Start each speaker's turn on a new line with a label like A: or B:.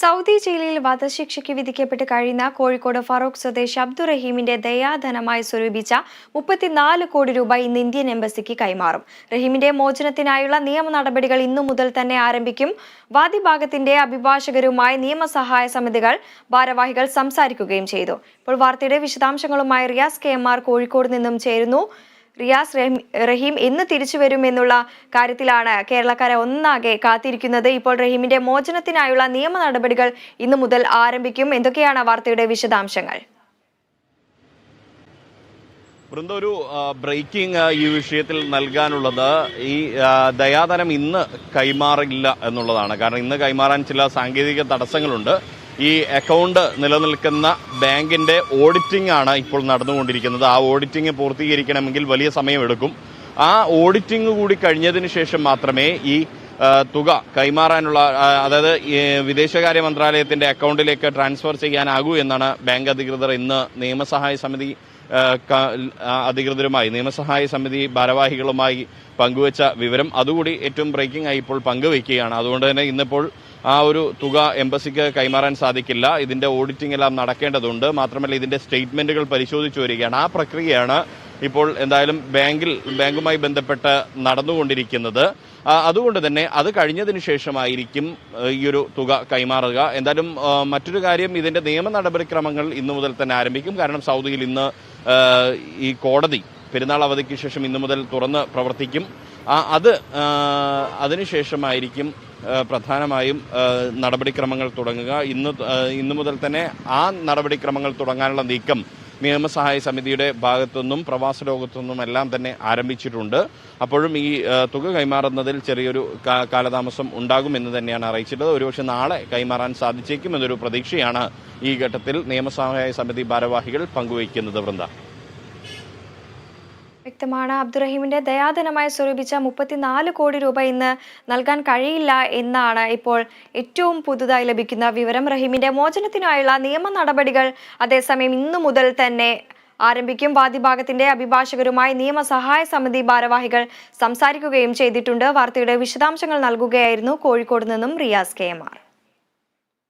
A: Saudi ജയിലിൽ വധശിക്ഷയ്ക്ക് വിധിക്കപ്പെട്ട് കഴിയുന്ന കോഴിക്കോട് ഫറൂഖ് സ്വദേശി അബ്ദുറഹീമിന്റെ ദയാധനമായി സ്വരൂപിച്ച മുപ്പത്തിനാല് കോടി രൂപ ഇന്ന് ഇന്ത്യൻ എംബസിക്ക് കൈമാറും. റഹീമിന്റെ മോചനത്തിനായുള്ള നിയമ നടപടികൾ ഇന്നു മുതൽ തന്നെ ആരംഭിക്കും. വാദിഭാഗത്തിന്റെ അഭിഭാഷകരുമായി നിയമസഹായ സമിതികൾ ഭാരവാഹികൾ സംസാരിക്കുകയും ചെയ്തു. ഇപ്പോൾ വാർത്തയുടെ വിശദാംശങ്ങളുമായി Riyas K M R Kozhikode നിന്നും ചേരുന്നു. റിയാസ് റഹീം- എന്ന് തിരിച്ചു വരുമെന്നുള്ള കാര്യത്തിലാണ് കേരളക്കാരെ ഒന്നാകെ കാത്തിരിക്കുന്നത്. ഇപ്പോൾ റഹീമിന്റെ മോചനത്തിനായുള്ള നിയമ നടപടികൾ ഇന്നു മുതൽ ആരംഭിക്കും. എന്തൊക്കെയാണ് വാർത്തയുടെ വിശദാംശങ്ങൾ?
B: വൃന്ദ ഒരു ബ്രേക്കിംഗ് ഈ വിഷയത്തിൽ നൽകാനുള്ളത് ഈ ദയാധനം ഇന്ന് കൈമാറില്ല എന്നുള്ളതാണ്. കാരണം ഇന്ന് കൈമാറാൻ ചില സാങ്കേതിക തടസ്സങ്ങളുണ്ട്. ഈ അക്കൗണ്ട് നിലനിൽക്കുന്ന ബാങ്കിന്റെ ഓഡിറ്റിംഗ് ആണ് ഇപ്പോൾ നടന്നുകൊണ്ടിരിക്കുന്നത്. ആ ഓഡിറ്റിംഗ് പൂർത്തീകരിക്കണമെങ്കിൽ വലിയ സമയമെടുക്കും. ആ ഓഡിറ്റിംഗ് കൂടി കഴിഞ്ഞതിന് ശേഷം മാത്രമേ ഈ തുക കൈമാറാനുള്ള അതായത് വിദേശകാര്യ മന്ത്രാലയത്തിന്റെ അക്കൗണ്ടിലേക്ക് ട്രാൻസ്ഫർ ചെയ്യാനാകൂ എന്നാണ് ബാങ്ക് അധികൃതർ ഇന്ന് നിയമസഹായ സമിതി അധികൃതരുമായി നിയമസഹായ സമിതി ഭാരവാഹികളുമായി പങ്കുവച്ച വിവരം. അതുകൂടി ഏറ്റവും ബ്രേക്കിംഗ് ആയി ഇപ്പോൾ പങ്കുവയ്ക്കുകയാണ് അതുകൊണ്ട് തന്നെ ഇന്നിപ്പോൾ ആ ഒരു തുക എംബസിക്ക് കൈമാറാൻ സാധിക്കില്ല. ഇതിന്റെ ഓഡിറ്റിംഗ് എല്ലാം നടക്കേണ്ടതുണ്ട്. മാത്രമല്ല ഇതിന്റെ സ്റ്റേറ്റ്മെന്റുകൾ പരിശോധിച്ചു വരികയാണ്. ആ പ്രക്രിയയാണ് ഇപ്പോൾ എന്തായാലും ബാങ്കിൽ ബാങ്കുമായി ബന്ധപ്പെട്ട് നടന്നുകൊണ്ടിരിക്കുന്നത്. അതുകൊണ്ട് തന്നെ അത് കഴിഞ്ഞതിന് ശേഷമായിരിക്കും ഈ ഒരു തുക കൈമാറുക. എന്തായാലും മറ്റൊരു കാര്യം ഇതിന്റെ നിയമ നടപടിക്രമങ്ങൾ ഇന്നു മുതൽ തന്നെ ആരംഭിക്കും. കാരണം സൗദിയിൽ ഇന്ന് ഈ കോടതി പെരുന്നാൾ അവധിക്ക് ശേഷം ഇന്നു മുതൽ തുറന്ന് പ്രവർത്തിക്കും. അത് അതിനുശേഷമായിരിക്കും പ്രധാനമായും നടപടിക്രമങ്ങൾ തുടങ്ങുക. ഇന്ന് ഇന്നു മുതൽ തന്നെ ആ നടപടിക്രമങ്ങൾ തുടങ്ങാനുള്ള നീക്കം നിയമസഹായ സമിതിയുടെ ഭാഗത്തുനിന്നും പ്രവാസ ലോകത്തുനിന്നും എല്ലാം തന്നെ ആരംഭിച്ചിട്ടുണ്ട്. അപ്പോഴും ഈ തുക കൈമാറുന്നതിൽ ചെറിയൊരു കാലതാമസം ഉണ്ടാകുമെന്ന് തന്നെയാണ് അറിയിച്ചിട്ടുള്ളത്. ഒരുപക്ഷെ നാളെ കൈമാറാൻ സാധിച്ചേക്കും എന്നൊരു പ്രതീക്ഷയാണ് ഈ ഘട്ടത്തിൽ നിയമസഹായ സമിതി ഭാരവാഹികൾ പങ്കുവയ്ക്കുന്നത് വൃന്ദ.
A: വ്യക്തമാണ്. അബ്ദുറഹീമിന്റെ ദയാധനമായി സ്വരൂപിച്ച മുപ്പത്തിനാല് കോടി രൂപ ഇന്ന് നൽകാൻ കഴിയില്ല എന്നാണ് ഇപ്പോൾ ഏറ്റവും പുതുതായി ലഭിക്കുന്ന വിവരം. റഹീമിന്റെ മോചനത്തിനായുള്ള നിയമ നടപടികൾ അതേസമയം ഇന്നു മുതൽ തന്നെ ആരംഭിക്കും. വാദിഭാഗത്തിന്റെ അഭിഭാഷകരുമായി നിയമസഹായ സമിതി ഭാരവാഹികൾ സംസാരിക്കുകയും ചെയ്തിട്ടുണ്ട്. വാർത്തയുടെ വിശദാംശങ്ങൾ നൽകുകയായിരുന്നു കോഴിക്കോട് നിന്നും റിയാസ് കെ എം ആർ.